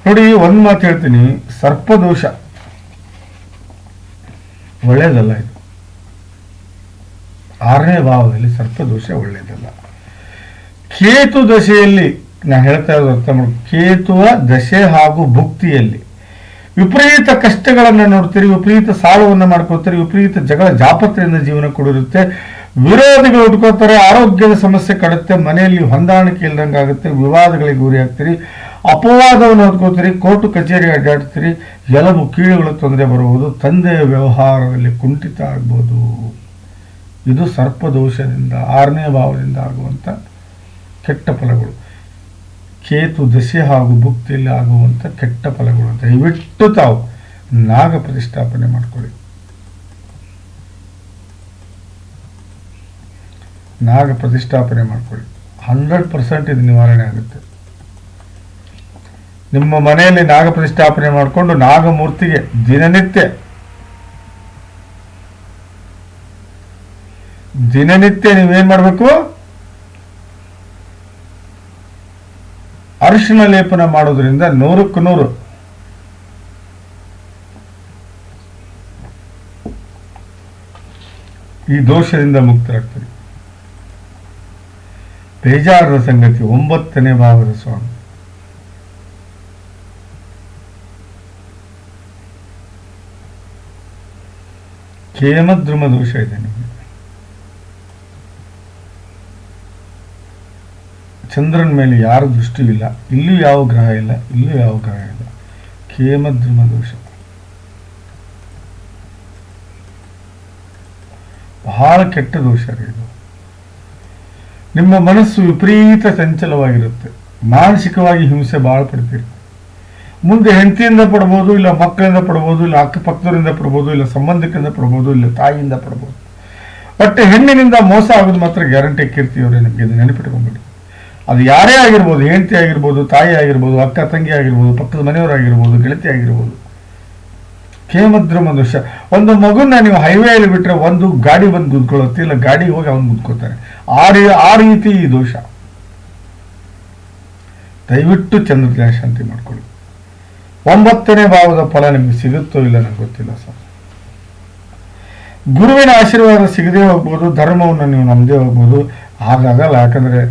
ನೋಡಿ, ಒಂದು ಮಾತು ಹೇಳ್ತೀನಿ. ಸರ್ಪದೋಷ. ಒಳ್ಳೆಯದಲ್ಲ ಇದು. ಆರನೇ ಭಾವದಲ್ಲಿ ಸರ್ಪದೋಷ ಒಳ್ಳೆಯದಲ್ಲ ಕೇತು ದಶೆಯಲ್ಲಿ, ನಾನು ಹೇಳ್ತಾ ಇರೋದು ಕೇತುವ ದಶೆ ಹಾಗೂ ಭುಕ್ತಿಯಲ್ಲಿ. ವಿಪರೀತ ಕಷ್ಟಗಳನ್ನು ನೋಡ್ತೀರಿ, ವಿಪರೀತ ಸಾಲವನ್ನು ಮಾಡ್ಕೊಳ್ತೀರಿ, ವಿಪರೀತ ಜಗಳ ಜಾಪತ್ರೆಯಿಂದ ಜೀವನ ಕೊಡಿರುತ್ತೆ. ವಿರೋಧಿಗಳು ಉಟ್ಕೋತಾರೆ ಆರೋಗ್ಯದ ಸಮಸ್ಯೆ ಕಡುತ್ತೆ, ಮನೆಯಲ್ಲಿ ಹೊಂದಾಣಿಕೆ ಇಲ್ದಂಗೆ ಆಗುತ್ತೆ ವಿವಾದಗಳಿಗೆ ಗುರಿ ಆಗ್ತೀರಿ. ಅಪವಾದವನ್ನು ಹೊತ್ಕೋತೀರಿ ಕೋರ್ಟು ಕಚೇರಿ ಅಡ್ಡಾಡ್ತೀರಿ ಎಲಬು ಕೀಳುಗಳು ತೊಂದರೆ ಬರಬಹುದು, ತಂದೆಯ ವ್ಯವಹಾರದಲ್ಲಿ ಕುಂಠಿತ ಆಗ್ಬೋದು. ಇದು ಸರ್ಪದೋಷದಿಂದ, ಆರನೇ ಭಾವದಿಂದ ಆಗುವಂಥ ಕೆಟ್ಟ ಫಲಗಳು. ಕೇತು ದಶೆ ಹಾಗೂ ಭುಕ್ತಿಯಲ್ಲಿ ಆಗುವಂಥ ಕೆಟ್ಟ ಫಲಗಳು ದಯವಿಟ್ಟು ತಾವು ನಾಗ ಪ್ರತಿಷ್ಠಾಪನೆ ಮಾಡ್ಕೊಳ್ಳಿ. ನಾಗ ಪ್ರತಿಷ್ಠಾಪನೆ ಮಾಡ್ಕೊಳ್ಳಿ. ಹಂಡ್ರೆಡ್ ಪರ್ಸೆಂಟ್ ಇದು ನಿವಾರಣೆ ಆಗುತ್ತೆ. ನಿಮ್ಮ ಮನೆಯಲ್ಲಿ ನಾಗ ಪ್ರತಿಷ್ಠಾಪನೆ ಮಾಡಿಕೊಂಡು ನಾಗಮೂರ್ತಿಗೆ ದಿನನಿತ್ಯ ದಿನನಿತ್ಯ ನೀವೇನ್ ಮಾಡಬೇಕು? ಅರಿಶಿಣ ಲೇಪನ ಮಾಡೋದ್ರಿಂದ ನೂರಕ್ಕೂ ನೂರು. ಈ ದೋಷದಿಂದ ಮುಕ್ತರಾಗ್ತಾರೆ. ಬೇಜಾರದ ಸಂಗತಿ ಒಂಬತ್ತನೇ ಭಾವದ ಸ್ವಾಮಿ. ಕೇಮದ್ರುಮ ದೋಷ ಇದೆ ನಿಮಗೆ. ಚಂದ್ರನ ಮೇಲೆ ಯಾರ ದೃಷ್ಟಿ ಇಲ್ಲ ಇಲ್ಲೂ ಯಾವ ಗ್ರಹ ಇಲ್ಲ ಇಲ್ಲೂ ಯಾವ ಗ್ರಹ ಇಲ್ಲ. ಕೇಮದ್ರುಮ ದೋಷ. ಬಹಳ ಕೆಟ್ಟ ದೋಷ ಇದು. ನಿಮ್ಮ ಮನಸ್ಸು ವಿಪರೀತ ಚಂಚಲವಾಗಿರುತ್ತೆ. ಮಾನಸಿಕವಾಗಿ ಹಿಂಸೆ ಭಾಳ ಪಡ್ತೀರಿ. ಮುಂದೆ ಹೆಂಡತಿಯಿಂದ ಪಡ್ಬೋದು, ಇಲ್ಲ ಮಕ್ಕಳಿಂದ ಪಡ್ಬೋದು, ಇಲ್ಲ ಅಕ್ಕಪಕ್ಕದವರಿಂದ ಪಡ್ಬೋದು, ಇಲ್ಲ ಸಂಬಂಧಿಕರಿಂದ ಪಡ್ಬೋದು, ಇಲ್ಲ ತಾಯಿಯಿಂದ ಪಡ್ಬೋದು. ಬಟ್ ಹೆಣ್ಣಿನಿಂದ ಮೋಸ ಆಗೋದು ಮಾತ್ರ ಗ್ಯಾರಂಟಿ ಕೀರ್ತಿಯವರೇ ನಿಮಗೆ ನೆನಪಿಟ್ಕೊಂಡ್ಬಿಡಿ ಅದು ಯಾರೇ ಆಗಿರ್ಬೋದು, ಹೆಂಡತಿ ಆಗಿರ್ಬೋದು, ತಾಯಿ ಆಗಿರ್ಬೋದು, ಅಕ್ಕ ತಂಗಿ ಆಗಿರ್ಬೋದು, ಪಕ್ಕದ ಮನೆಯವರಾಗಿರ್ಬೋದು ಗೆಳತಿ ಆಗಿರ್ಬೋದು. ಕೇಮದ್ರಮ ದೋಷ ಒಂದು ಮಗುನ ನೀವು ಹೈವೇಯಲ್ಲಿ ಬಿಟ್ಟರೆ ಒಂದು ಗಾಡಿ ಬಂದು ಗುದ್ಕೊಳ್ಳುತ್ತೆ ಇಲ್ಲ ಗಾಡಿ ಹೋಗಿ ಅವನು ಗುದ್ಕೋತಾನೆ ಆ ರೀ, ಆ ರೀತಿ ಈ ದೋಷ. ದಯವಿಟ್ಟು ಚಂದ್ರ ಶಾಂತಿ ಮಾಡ್ಕೊಳ್ಳಿ. ಒಂಬತ್ತನೇ ಭಾವದ ಫಲ ನಿಮ್ಗೆ ಸಿಗುತ್ತೋ ಇಲ್ಲ ನನಗೆ ಗೊತ್ತಿಲ್ಲ ಸರ್. ಗುರುವಿನ ಆಶೀರ್ವಾದ ಸಿಗದೇ ಹೋಗ್ಬೋದು, ಧರ್ಮವನ್ನು ನೀವು ನಂಬದೇ ಹೋಗ್ಬೋದು. ಹಾಗಾಗಲ್ಲ ಯಾಕಂದ್ರೆ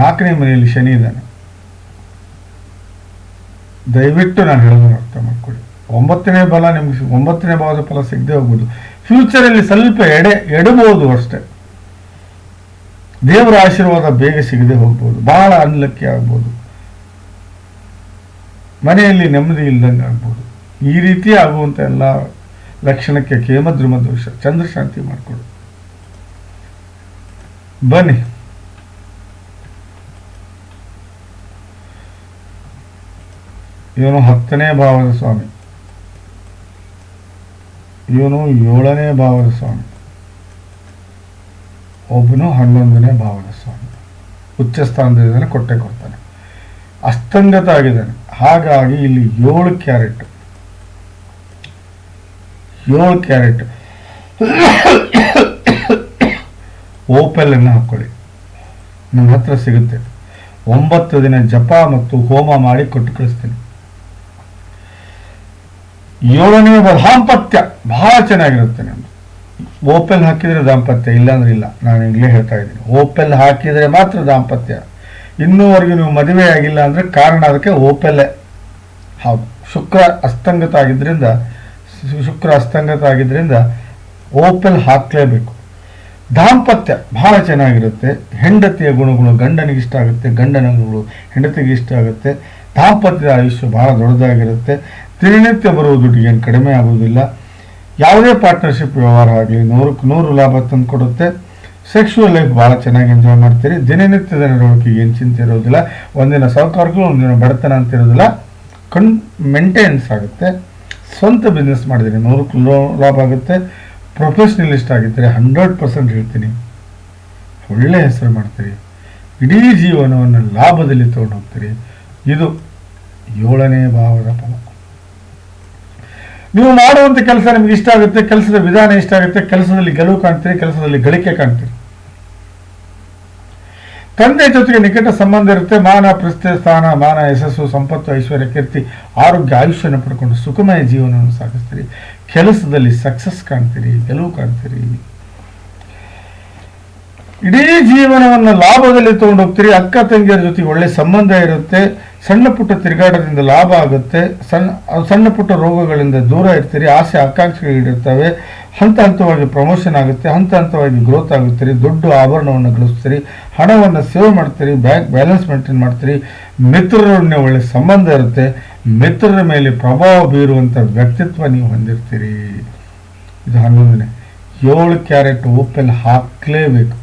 ನಾಲ್ಕನೇ ಮನೆಯಲ್ಲಿ ಶನಿ ಇದ್ದಾನೆ. ದಯವಿಟ್ಟು ನಾನು ಹೇಳೋದನ್ನು ಅರ್ಥ ಮಾಡ್ಕೊಳ್ಳಿ. ಒಂಬತ್ತನೇ ಬಲ ನಿಮ್ಗೆ ಒಂಬತ್ತನೇ ಭಾವದ ಫಲ ಸಿಗದೆ ಹೋಗ್ಬೋದು. ಫ್ಯೂಚರಲ್ಲಿ ಸ್ವಲ್ಪ ಎಡೆ, ಎಡಬಹುದು ಅಷ್ಟೇ. ದೇವರ ಆಶೀರ್ವಾದ ಬೇಗ ಸಿಗದೆ ಹೋಗ್ಬೋದು. ಬಹಳ ಅನ್ಲಕ್ಕಿ ಆಗ್ಬೋದು. ಮನೆಯಲ್ಲಿ ನೆಮ್ಮದಿ ಇಲ್ದಂಗೆ ಆಗ್ಬೋದು. ಈ ರೀತಿ ಆಗುವಂಥ ಎಲ್ಲ ಲಕ್ಷಣಕ್ಕೆ ಕೇಮದ್ರಮ ದೋಷ ಚಂದ್ರಶಾಂತಿ ಮಾಡಿಕೊಡು ಬನ್ನಿ. ಇವನು ಹತ್ತನೇ ಭಾವದ ಸ್ವಾಮಿ ಇವನು ಏಳನೇ ಭಾವದ ಸ್ವಾಮಿ ಒಬ್ಬನು ಹನ್ನೊಂದನೇ ಭಾವದ ಸ್ವಾಮಿ ಉಚ್ಚ ಸ್ಥಾನದಲ್ಲಿದ್ದಾನೆ ಕೊಟ್ಟೆ ಕೊಡ್ತಾನೆ. ಅಸ್ತಂಗತ ಆಗಿದ್ದಾನೆ. ಹಾಗಾಗಿ ಇಲ್ಲಿ ಏಳು ಕ್ಯಾರೆಟ್. ಏಳು ಕ್ಯಾರೆಟ್. ಓಪೆಲ್ ಅನ್ನು ಹಾಕೊಳ್ಳಿ. ನಿಮ್ಮ ಹತ್ರ ಸಿಗುತ್ತೆ. ಒಂಬತ್ತು ದಿನ ಜಪ ಮತ್ತು ಹೋಮ ಮಾಡಿ ಕೊಟ್ಟು ಕಳಿಸ್ತೀನಿ. ಏಳನೇ ದಾಂಪತ್ಯ, ಬಹಳ ಚೆನ್ನಾಗಿರುತ್ತೆ ನಿಮ್ದು. ಓಪೆಲ್ ಹಾಕಿದ್ರೆ ದಾಂಪತ್ಯ, ಇಲ್ಲಾಂದ್ರೆ ಇಲ್ಲ. ನಾನು ಈಗಲೇ ಹೇಳ್ತಾ ಇದ್ದೀನಿ. ಓಪೆಲ್ ಹಾಕಿದರೆ ಮಾತ್ರ ದಾಂಪತ್ಯ. ಇನ್ನೂವರೆಗೂ ನೀವು ಮದುವೆ ಆಗಿಲ್ಲ ಅಂದ್ರೆ ಕಾರಣ ಅದಕ್ಕೆ ಓಪೆಲ್ಲೇ ಹೌದು. ಶುಕ್ರ ಅಸ್ತಂಗತ ಆಗಿದ್ರಿಂದ ಶು- ಶುಕ್ರ ಅಸ್ತಂಗತ ಆಗಿದ್ರಿಂದ ಓಪೆಲ್ ಹಾಕಲೇಬೇಕು. ದಾಂಪತ್ಯ ಬಹಳ ಚೆನ್ನಾಗಿರುತ್ತೆ. ಹೆಂಡತಿಯ ಗುಣಗಳು ಗಂಡನಿಗೆ ಇಷ್ಟ ಆಗುತ್ತೆ, ಗಂಡನ ಗುಣಗಳು ಹೆಂಡತಿಗೆ ಇಷ್ಟ ಆಗುತ್ತೆ. ದಾಂಪತ್ಯದ ಆಯುಷ್ಯ ಬಹಳ ದೊಡ್ಡದಾಗಿರುತ್ತೆ. ದಿನನಿತ್ಯ ಬರುವ ದುಡ್ಡಿಗೇನು ಕಡಿಮೆ ಆಗುವುದಿಲ್ಲ. ಯಾವುದೇ ಪಾರ್ಟ್ನರ್ಶಿಪ್ ವ್ಯವಹಾರ ಆಗಲಿ ನೂರಕ್ಕೆ ನೂರು ಲಾಭ ತಂದು ಕೊಡುತ್ತೆ. ಸೆಕ್ಷುವಲ್ ಲೈಫ್ ಭಾಳ ಚೆನ್ನಾಗಿ ಎಂಜಾಯ್ ಮಾಡ್ತೀರಿ. ದಿನನಿತ್ಯದ ನಡವಳಿಕೆಗೆ ಏನು ಚಿಂತೆ ಇರೋದಿಲ್ಲ. ಒಂದಿನ ಸೌಕರ್ಯಗಳು ಒಂದಿನ ಬಡತನ ಅಂತ ಇರೋದಿಲ್ಲ. ಕಣ್ ಮೇಂಟೆನೆನ್ಸ್ ಆಗುತ್ತೆ. ಸ್ವಂತ ಬಿಸ್ನೆಸ್ ಮಾಡಿದರೆ ನೂರಕ್ಕೆ ಲೋ ಲಾಭ ಆಗುತ್ತೆ. ಪ್ರೊಫೆಷ್ನಲಿಸ್ಟ್ ಆಗಿದ್ದರೆ ಹಂಡ್ರೆಡ್ ಪರ್ಸೆಂಟ್ ಹೇಳ್ತೀನಿ. ಒಳ್ಳೆ ಹೆಸರು ಮಾಡ್ತೀರಿ. ಇಡೀ ಜೀವನವನ್ನು ಲಾಭದಲ್ಲಿ ತಗೊಂಡು ಹೋಗ್ತೀರಿ. ಇದು ಏಳನೇ ಭಾವದ ಫಲ. ನೀವು ಮಾಡುವಂಥ ಕೆಲಸ ನಿಮ್ಗೆ ಇಷ್ಟ ಆಗುತ್ತೆ, ಕೆಲಸದ ವಿಧಾನ ಇಷ್ಟ ಆಗುತ್ತೆ, ಕೆಲಸದಲ್ಲಿ ಗೆಲುವು ಕಾಣ್ತೀರಿ, ಕೆಲಸದಲ್ಲಿ ಗಳಿಕೆ ಕಾಣ್ತೀರಿ. ತಂದೆ ಜೊತೆಗೆ ನಿಕಟ ಸಂಬಂಧ ಇರುತ್ತೆ, ಮಾನ, ಪ್ರಸ್ಥೆ, ಸ್ಥಾನ, ಮಾನ, ಯಶಸ್ಸು, ಸಂಪತ್ತು, ಐಶ್ವರ್ಯ, ಕೀರ್ತಿ, ಆರೋಗ್ಯ ಆಯುಷ್ಯನ ಪಡ್ಕೊಂಡು ಸುಖಮಯ ಜೀವನವನ್ನು ಸಾಗಿಸ್ತೀರಿ. ಕೆಲಸದಲ್ಲಿ ಸಕ್ಸಸ್ ಕಾಣ್ತೀರಿ, ಗೆಲುವು ಕಾಣ್ತೀರಿ. ಇಡೀ ಜೀವನವನ್ನು ಲಾಭದಲ್ಲಿ ತಗೊಂಡು ಹೋಗ್ತೀರಿ, ಅಕ್ಕ ತಂಗಿಯರ ಜೊತೆಗೆ ಒಳ್ಳೆ ಸಂಬಂಧ ಇರುತ್ತೆ. ಸಣ್ಣ ಪುಟ್ಟ ತಿರುಗಾಟದಿಂದ ಲಾಭ ಆಗುತ್ತೆ. ಸಣ್ಣ ಸಣ್ಣ ಪುಟ್ಟ ರೋಗಗಳಿಂದ ದೂರ ಇರ್ತೀರಿ, ಆಸೆ ಆಕಾಂಕ್ಷೆಗಳಿರ್ತವೆ ಹಂತ ಹಂತವಾಗಿ ಪ್ರಮೋಷನ್ ಆಗುತ್ತೆ, ಹಂತ ಹಂತವಾಗಿ ಗ್ರೋತ್ ಆಗುತ್ತೀರಿ, ದೊಡ್ಡ ಆಭರಣವನ್ನು ಗಳಿಸ್ತೀರಿ, ಹಣವನ್ನು ಸೇವ್ ಮಾಡ್ತೀರಿ ಬ್ಯಾಂಕ್ ಬ್ಯಾಲೆನ್ಸ್ ಮೇಂಟೈನ್ ಮಾಡ್ತೀರಿ. ಮಿತ್ರರನ್ನೇ ಒಳ್ಳೆ ಸಂಬಂಧ ಇರುತ್ತೆ. ಮಿತ್ರರ ಮೇಲೆ ಪ್ರಭಾವ ಬೀರುವಂಥ ವ್ಯಕ್ತಿತ್ವ ನೀವು ಹೊಂದಿರ್ತೀರಿ. ಇದು ಹನ್ನೊಂದನೇ. ಏಳು ಕ್ಯಾರೆಟ್ ಉಪ್ಪಲ್ಲಿ ಹಾಕಲೇಬೇಕು.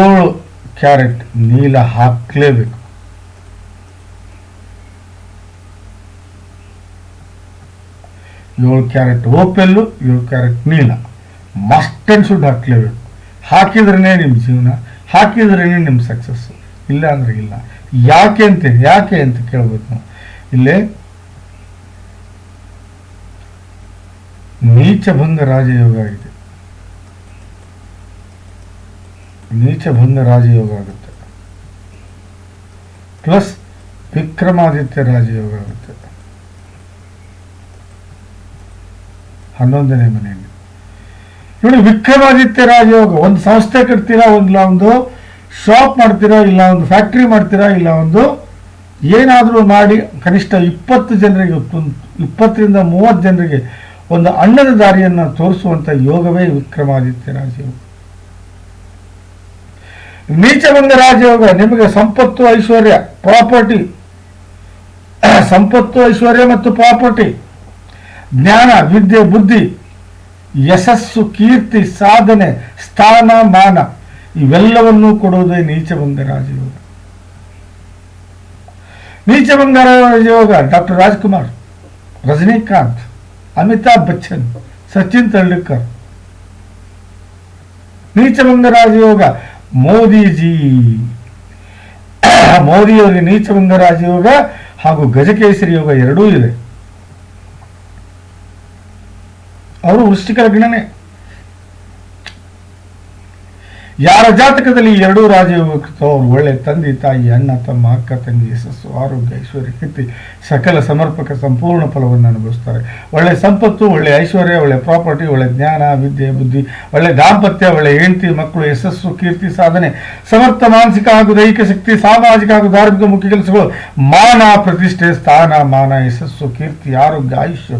ಏಳು ಕ್ಯಾರೆಟ್, ನೀಲ ಹಾಕಲೇಬೇಕು. ಏಳು ಕ್ಯಾರೆಟ್ ಓಪೆಲ್ಲು, ಏಳು ಕ್ಯಾರೆಟ್ ನೀಲ. ಮಸ್ಟ್ ಅಂಡ್ ಶುಡ್ ಹಾಕಲೇಬೇಕು. ಹಾಕಿದ್ರೇ ನಿಮ್ಮ ಜೀವನ ಹಾಕಿದ್ರೇ ನಿಮ್ಮ ಸಕ್ಸಸ್ಸು ಇಲ್ಲ ಅಂದ್ರೆ ಇಲ್ಲ. ಯಾಕೆ ಅಂತ ಯಾಕೆ ಅಂತ ಕೇಳ್ಬೇಕು ನಾವು. ಇಲ್ಲೇ ನೀಚಭಂಗ ರಾಜಯೋಗ ಇದೆ ನೀಚಭಂಗ ರಾಜಯೋಗ ಆಗುತ್ತೆ. ಪ್ಲಸ್ ವಿಕ್ರಮಾದಿತ್ಯ ರಾಜಯೋಗ ಆಗುತ್ತೆ. ಹನ್ನೊಂದನೇ ಮನೆಯಲ್ಲಿ. ನೋಡಿ ವಿಕ್ರಮಾದಿತ್ಯ ರಾಜಯೋಗ, ಒಂದು ಸಂಸ್ಥೆ ಕಟ್ತೀರಾ, ಒಂದು ಒಂದು ಶಾಪ್ ಮಾಡ್ತೀರಾ, ಇಲ್ಲ ಒಂದು ಫ್ಯಾಕ್ಟ್ರಿ ಮಾಡ್ತೀರಾ, ಇಲ್ಲ ಒಂದು ಏನಾದರೂ ಮಾಡಿ ಕನಿಷ್ಠ ಇಪ್ಪತ್ತು ಜನರಿಗೆ, ಇಪ್ಪತ್ತರಿಂದ ಮೂವತ್ತು ಜನರಿಗೆ ಒಂದು ಅನ್ನದ ದಾರಿಯನ್ನು ತೋರಿಸುವಂಥ ಯೋಗವೇ ವಿಕ್ರಮಾದಿತ್ಯ ರಾಜಯೋಗ. ನೀಚಭಂಗ ರಾಜಯೋಗ ನಿಮಗೆ ಸಂಪತ್ತು ಐಶ್ವರ್ಯ ಪ್ರಾಪರ್ಟಿ ಸಂಪತ್ತು ಐಶ್ವರ್ಯ ಮತ್ತು ಪ್ರಾಪರ್ಟಿ ಜ್ಞಾನ, ವಿದ್ಯೆ, ಬುದ್ಧಿ, ಯಶಸ್ಸು, ಕೀರ್ತಿ, ಸಾಧನೆ, ಸ್ಥಾನ, ಮಾನ, ಇವೆಲ್ಲವನ್ನೂ ಕೊಡುವುದೇ ನೀಚಭಂಗ ರಾಜಯೋಗ ನೀಚಭಂಗ ರಾಜಯೋಗ ಡಾಕ್ಟರ್ ರಾಜ್ಕುಮಾರ್, ರಜನಿಕಾಂತ್, ಅಮಿತಾಬ್ ಬಚ್ಚನ್, ಸಚಿನ್ ತೆಂಡೂಲ್ಕರ್. ನೀಚಭಂಗ ರಾಜಯೋಗ ಮೋದಿಜಿ. ನೀಚ ನೀಚಭಂಗ ರಾಜಯೋಗ ಹಾಗೂ ಗಜಕೇಸರಿ ಯೋಗ ಎರಡೂ ಇದೆ ಅವರು ವೃಷ್ಟಿಕರ ಲಗ್ನನೇ ಯಾರ ಜಾತಕದಲ್ಲಿ ಎರಡೂ ರಾಜ ಅವ್ರು ಒಳ್ಳೆ ತಂದೆ, ತಾಯಿ, ಅಣ್ಣ, ತಮ್ಮ, ಅಕ್ಕ, ತಂಗಿ ಯಶಸ್ಸು ಆರೋಗ್ಯ, ಐಶ್ವರ್ಯ, ಕೀರ್ತಿ, ಸಕಲ ಸಮರ್ಪಕ ಸಂಪೂರ್ಣ ಫಲವನ್ನು ಅನುಭವಿಸ್ತಾರೆ. ಒಳ್ಳೆ ಸಂಪತ್ತು, ಒಳ್ಳೆ ಐಶ್ವರ್ಯ, ಒಳ್ಳೆ ಪ್ರಾಪರ್ಟಿ, ಒಳ್ಳೆ ಜ್ಞಾನ, ವಿದ್ಯೆ, ಬುದ್ಧಿ, ಒಳ್ಳೆ ದಾಂಪತ್ಯ, ಒಳ್ಳೆ ಹೆಂಡತಿ, ಮಕ್ಕಳು, ಯಶಸ್ಸು, ಕೀರ್ತಿ, ಸಾಧನೆ, ಸಮರ್ಥ, ಮಾನಸಿಕ ಹಾಗೂ ದೈಹಿಕ ಶಕ್ತಿ, ಸಾಮಾಜಿಕ ಹಾಗೂ ಧಾರ್ಮಿಕ ಮುಖ್ಯ ಕೆಲಸಗಳು, ಮಾನ, ಪ್ರತಿಷ್ಠೆ, ಸ್ಥಾನ, ಮಾನ, ಯಶಸ್ಸು, ಕೀರ್ತಿ, ಆರೋಗ್ಯ, ಆಯುಷ್ಯ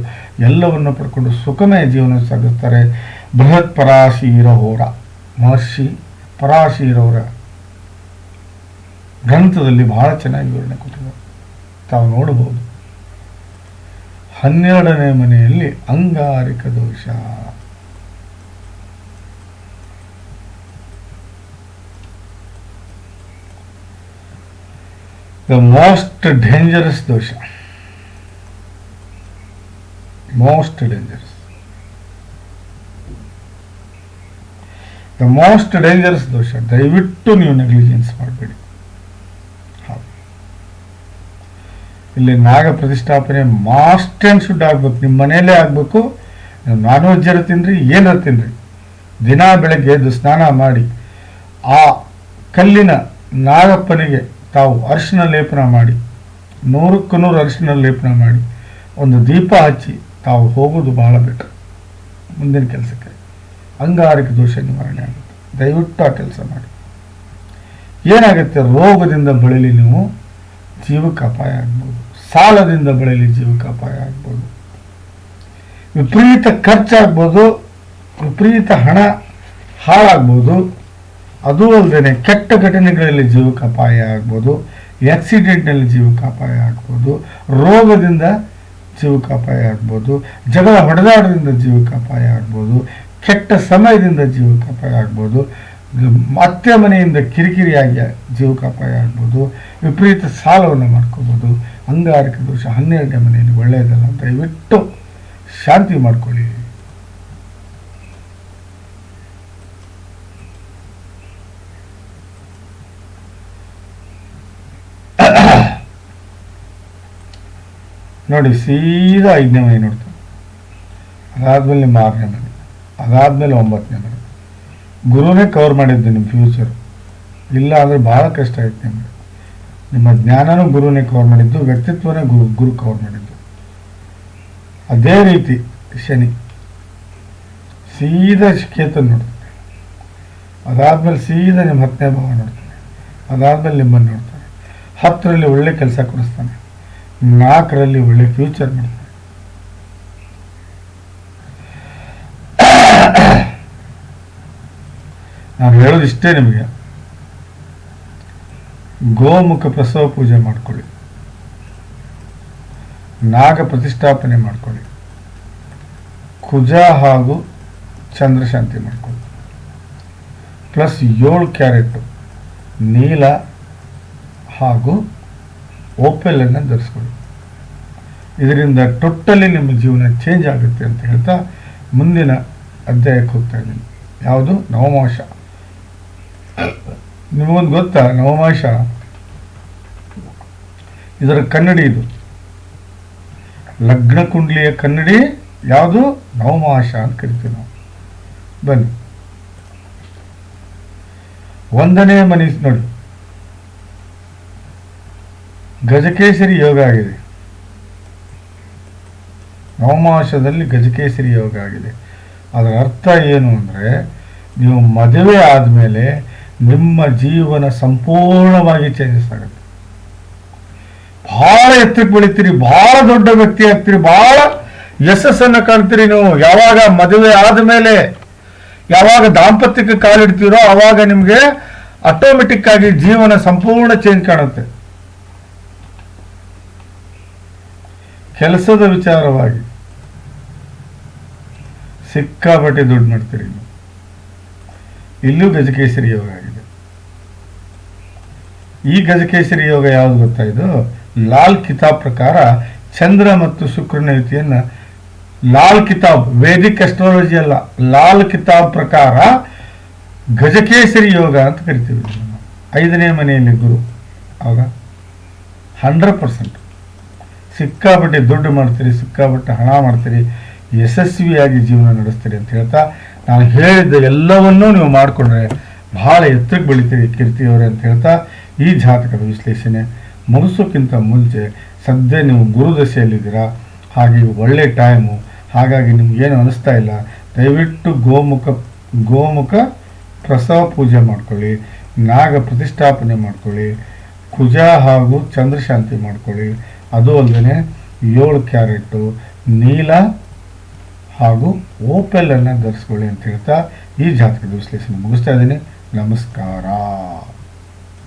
ಎಲ್ಲವನ್ನು ಪಡ್ಕೊಂಡು ಸುಖಮಯ ಜೀವನ ಸಾಗಿಸ್ತಾರೆ ಬೃಹತ್ ಪರಾಶೀರ ಹೋರ. ಮಹರ್ಷಿ ಪರಾಶೀರವರ ಗ್ರಂಥದಲ್ಲಿ ಬಹಳ ಚೆನ್ನಾಗಿ ವಿವರಣೆ ಕೊಟ್ಟಿದ್ದಾರೆ. ತಾವು ನೋಡಬಹುದು. ಹನ್ನೆರಡನೇ ಮನೆಯಲ್ಲಿ ಅಂಗಾರಿಕ ದೋಷ. ದ ಮೋಸ್ಟ್ ಡೇಂಜರಸ್ ದೋಷ. ಮೋಸ್ಟ್ ಡೇಂಜರಸ್ ಮೋಸ್ಟ್ ಡೇಂಜರಸ್ ದೋಷ, ದಯವಿಟ್ಟು ನೀವು ನೆಗ್ಲಿಜೆನ್ಸ್ ಮಾಡಬೇಡಿ. ಇಲ್ಲಿ ನಾಗ ಪ್ರತಿಷ್ಠಾಪನೆ ಮಾಸ್ಟ್ ಟೈಮ್ ಶುಡ್ ಆಗ್ಬೇಕು. ನಿಮ್ಮ ಮನೆಯಲ್ಲೇ ಆಗಬೇಕು. ನಾನ್ ವೆಜ್ ತಿನ್ರಿ ಏನಾರು ತಿನ್ರಿ? ದಿನ ಬೆಳಗ್ಗೆ ಎದ್ದು ಸ್ನಾನ ಮಾಡಿ, ಆ ಕಲ್ಲಿನ ನಾಗಪ್ಪನಿಗೆ ತಾವು ಅರಿಶಿನ ಲೇಪನ ಮಾಡಿ, ನೂರಕ್ಕೂ ನೂರು ಅರಿಶಿನ ಲೇಪನ ಮಾಡಿ, ಒಂದು ದೀಪ ಹಚ್ಚಿ ತಾವು ಹೋಗೋದು ಬಹಳ ಬೇಕು ಮುಂದಿನ ಕೆಲಸಕ್ಕೆ. ಅಂಗಾರಿಕ ದೋಷ ನಿವಾರಣೆ ಆಗುತ್ತೆ. ದಯವಿಟ್ಟು ಆ ಕೆಲಸ ಮಾಡಿ. ಏನಾಗುತ್ತೆ? ರೋಗದಿಂದ ಬಳಲಿ ನೀವು ಜೀವಕ್ಕೆ ಅಪಾಯ ಆಗ್ಬೋದು. ಸಾಲದಿಂದ ಬಳಲಿ ಜೀವಕ್ಕೆ ಅಪಾಯ ಆಗ್ಬೋದು. ವಿಪರೀತ ಖರ್ಚಾಗ್ಬೋದು. ವಿಪರೀತ ಹಣ ಹಾಳಾಗ್ಬೋದು. ಅದೂ ಅಲ್ಲದೆ ಕೆಟ್ಟ ಘಟನೆಗಳಲ್ಲಿ ಜೀವಕ್ಕೆ ಅಪಾಯ ಆಗ್ಬೋದು. ಆಕ್ಸಿಡೆಂಟ್ನಲ್ಲಿ ಜೀವಕ್ಕೆ ಅಪಾಯ ಆಗ್ಬೋದು. ರೋಗದಿಂದ ಜೀವಕ್ಕೆ ಅಪಾಯ ಆಗ್ಬೋದು. ಜಗಳ ಹೊಡೆದಾಡದಿಂದ ಜೀವಕ್ಕೆ ಅಪಾಯ ಆಗ್ಬೋದು. ಕೆಟ್ಟ ಸಮಯದಿಂದ ಜೀವಕ್ಕೆ ಅಪಾಯ ಆಗ್ಬೋದು. ಅತ್ತೆ ಮನೆಯಿಂದ ಕಿರಿಕಿರಿಯಾಗಿ ಜೀವಕ್ಕೆ ಅಪಾಯ ಆಗ್ಬೋದು. ವಿಪರೀತ ಸಾಲವನ್ನು ಮಾಡ್ಕೋಬೋದು. ಅಂಗಾರಿಕೆ ದೋಷ ಹನ್ನೆರಡನೇ ಮನೆಯಲ್ಲಿ ಒಳ್ಳೆಯದಲ್ಲ ದಯವಿಟ್ಟು ಶಾಂತಿ ಮಾಡ್ಕೊಳ್ಳಿ. ನೋಡಿ, ಸೀದಾ ಐದನೇ ಮನೆ ನೋಡ್ತಾರೆ ಅದಾದ್ಮೇಲೆ ಮಾರನೇ ಅದಾದ್ಮೇಲೆ ಒಂಬತ್ತನೇ ಗುರುನೇ ಕವರ್ ಮಾಡಿದ್ದು ನಿಮ್ಮ ಫ್ಯೂಚರ್ ಇಲ್ಲ ಅಂದರೆ ಭಾಳ ಕಷ್ಟ ಆಯ್ತು ನಿಮಗೆ. ನಿಮ್ಮ ಜ್ಞಾನನೂ ಗುರುನೇ ಕವರ್ ಮಾಡಿದ್ದು, ವ್ಯಕ್ತಿತ್ವನೇ ಗುರು ಗುರು ಕವರ್ ಮಾಡಿದ್ದು. ಅದೇ ರೀತಿ ಶನಿ. ಸೀದಾ ಕೇತನ್ ನೋಡ್ತಾನೆ. ಅದಾದ್ಮೇಲೆ ಸೀದಾ ನಿಮ್ಮ ಹತ್ತನೇ ಭಾವ ನೋಡ್ತಾನೆ. ಅದಾದಮೇಲೆ ನಿಮ್ಮನ್ನು ನೋಡ್ತಾನೆ. ಹತ್ತರಲ್ಲಿ ಒಳ್ಳೆ ಕೆಲಸ ಕೊಡಿಸ್ತಾನೆ. ನಾಲ್ಕರಲ್ಲಿ ಒಳ್ಳೆ ಫ್ಯೂಚರ್ ಮಾಡ್ತಾನೆ ನಾನು ಹೇಳೋದು ಇಷ್ಟೇ ನಿಮಗೆ. ಗೋಮುಖ ಪ್ರಸವ ಪೂಜೆ ಮಾಡ್ಕೊಳ್ಳಿ. ನಾಗ ಪ್ರತಿಷ್ಠಾಪನೆ ಮಾಡ್ಕೊಳ್ಳಿ. ಕುಜ ಹಾಗೂ ಚಂದ್ರಶಾಂತಿ ಮಾಡ್ಕೊಳ್ಳಿ. ಪ್ಲಸ್ ಏಳು ಕ್ಯಾರೆಟ್, ನೀಲ ಹಾಗೂ ಓಪೆಲನ್ನು ಧರಿಸ್ಕೊಳ್ಳಿ. ಇದರಿಂದ ಟೋಟಲಿ ನಿಮ್ಮ ಜೀವನ ಚೇಂಜ್ ಆಗುತ್ತೆ ಅಂತ ಹೇಳ್ತಾ ಮುಂದಿನ ಅಧ್ಯಾಯಕ್ಕೆ ಹೋಗ್ತಾ ಇದ್ದೀನಿ. ಯಾವುದು? ನವಮಾಶ. ನಿಮಗೊಂದು ಗೊತ್ತಾ? ನವಮಾಷ ಇದರ ಕನ್ನಡಿ ಇದು. ಲಗ್ನ ಕುಂಡ್ಲಿಯ ಕನ್ನಡಿ ಯಾವುದು? ನವಮಾಷ ಅಂತ ಕರಿತೀವಿ ನಾವು. ಬನ್ನಿ. ಒಂದನೇ ಮನಿ ನೋಡಿ. ಗಜಕೇಸರಿ ಯೋಗ ಆಗಿದೆ. ನವಮಾಶದಲ್ಲಿ ಗಜಕೇಸರಿ ಯೋಗ ಆಗಿದೆ. ಅದರ ಅರ್ಥ ಏನು ಅಂದರೆ, ನೀವು ಮದುವೆ ಆದಮೇಲೆ ನಿಮ್ಮ ಜೀವನ ಸಂಪೂರ್ಣವಾಗಿ ಚೇಂಜಸ್ ಆಗುತ್ತೆ. ಬಹಳ ಎತ್ತರಕ್ಕೆ ಬೆಳಿತೀರಿ ಬಹಳ ದೊಡ್ಡ ವ್ಯಕ್ತಿ ಆಗ್ತೀರಿ ಬಹಳ ಯಶಸ್ಸನ್ನು ಕಾಣ್ತೀರಿ ನೀವು. ಯಾವಾಗ ಮದುವೆ ಆದ ಮೇಲೆ, ಯಾವಾಗ ದಾಂಪತ್ಯಕ್ಕೆ ಕಾಲಿಡ್ತೀರೋ ಆವಾಗ ನಿಮಗೆ ಆಟೋಮೆಟಿಕ್ ಆಗಿ ಜೀವನ ಸಂಪೂರ್ಣ ಚೇಂಜ್ ಕಾಣುತ್ತೆ. ಕೆಲಸದ ವಿಚಾರವಾಗಿ ಸಿಕ್ಕಾಪಟ್ಟೆ ದುಡ್ಡು ಮಾಡ್ತೀರಿ ಇಲ್ಲೂ ಗಜಕೇಸರಿ ಯೋಗ ಈ ಗಜಕೇಸರಿ ಯೋಗ ಯಾವುದು ಗೊತ್ತಾ ಇದು? ಲಾಲ್ ಕಿತಾಬ್ ಪ್ರಕಾರ ಚಂದ್ರ ಮತ್ತು ಶುಕ್ರನ ಯುತಿಯನ್ನ ಲಾಲ್ ಕಿತಾಬ್, ವೇದಿಕ್ ಅಸ್ಟ್ರಾಲಜಿ ಅಲ್ಲ, ಲಾಲ್ ಕಿತಾಬ್ ಪ್ರಕಾರ ಗಜಕೇಸರಿ ಯೋಗ ಅಂತ ಕರಿತೀವಿ ಐದನೇ ಮನೆಯಲ್ಲಿ ಗುರು. ಆಗ ಹಂಡ್ರೆಡ್ ಪರ್ಸೆಂಟ್ ಸಿಕ್ಕಾಪಟ್ಟೆ ದುಡ್ಡು ಮಾಡ್ತೀರಿ, ಸಿಕ್ಕಾಪಟ್ಟೆ ಹಣ ಮಾಡ್ತೀರಿ, ಯಶಸ್ವಿಯಾಗಿ ಜೀವನ ನಡೆಸ್ತೀರಿ ಅಂತ ಹೇಳ್ತಾ ನಾನು ಹೇಳಿದ್ದ ಎಲ್ಲವನ್ನೂ ನೀವು ಮಾಡಿಕೊಂಡ್ರೆ ಬಹಳ ಎತ್ತರಕ್ಕೆ ಬೆಳಿತೀರಿ ಕೀರ್ತಿಯವರೇ ಅಂತ ಹೇಳ್ತಾ ಈ ಜಾತಕದ ವಿಶ್ಲೇಷಣೆ ಮುಗಿಸೋಕ್ಕಿಂತ ಮುಂಚೆ ಸದ್ಯ ನೀವು ಗುರುದಶೆಯಲ್ಲಿದ್ದೀರಾ ಹಾಗೆ ಒಳ್ಳೆ ಟೈಮು ಹಾಗಾಗಿ ನಿಮಗೇನು ಅನಿಸ್ತಾ ಇಲ್ಲ? ದಯವಿಟ್ಟು ಗೋಮುಖ ಗೋಮುಖ ಪ್ರಸವ ಪೂಜೆ ಮಾಡ್ಕೊಳ್ಳಿ. ನಾಗ ಪ್ರತಿಷ್ಠಾಪನೆ ಮಾಡ್ಕೊಳ್ಳಿ. ಕುಜ ಹಾಗೂ ಚಂದ್ರಶಾಂತಿ ಮಾಡ್ಕೊಳ್ಳಿ. ಅದು ಅಲ್ಲದೆ ಏಳು ಕ್ಯಾರೆಟ್ಟು ನೀಲ ಹಾಗೂ ಓಪೆಲನ್ನು ಧರಿಸ್ಕೊಳ್ಳಿ ಅಂತ ಹೇಳ್ತಾ ಈ ಜಾತಕದ ವಿಶ್ಲೇಷಣೆ ಮುಗಿಸ್ತಾ ಇದ್ದೀನಿ. ನಮಸ್ಕಾರ.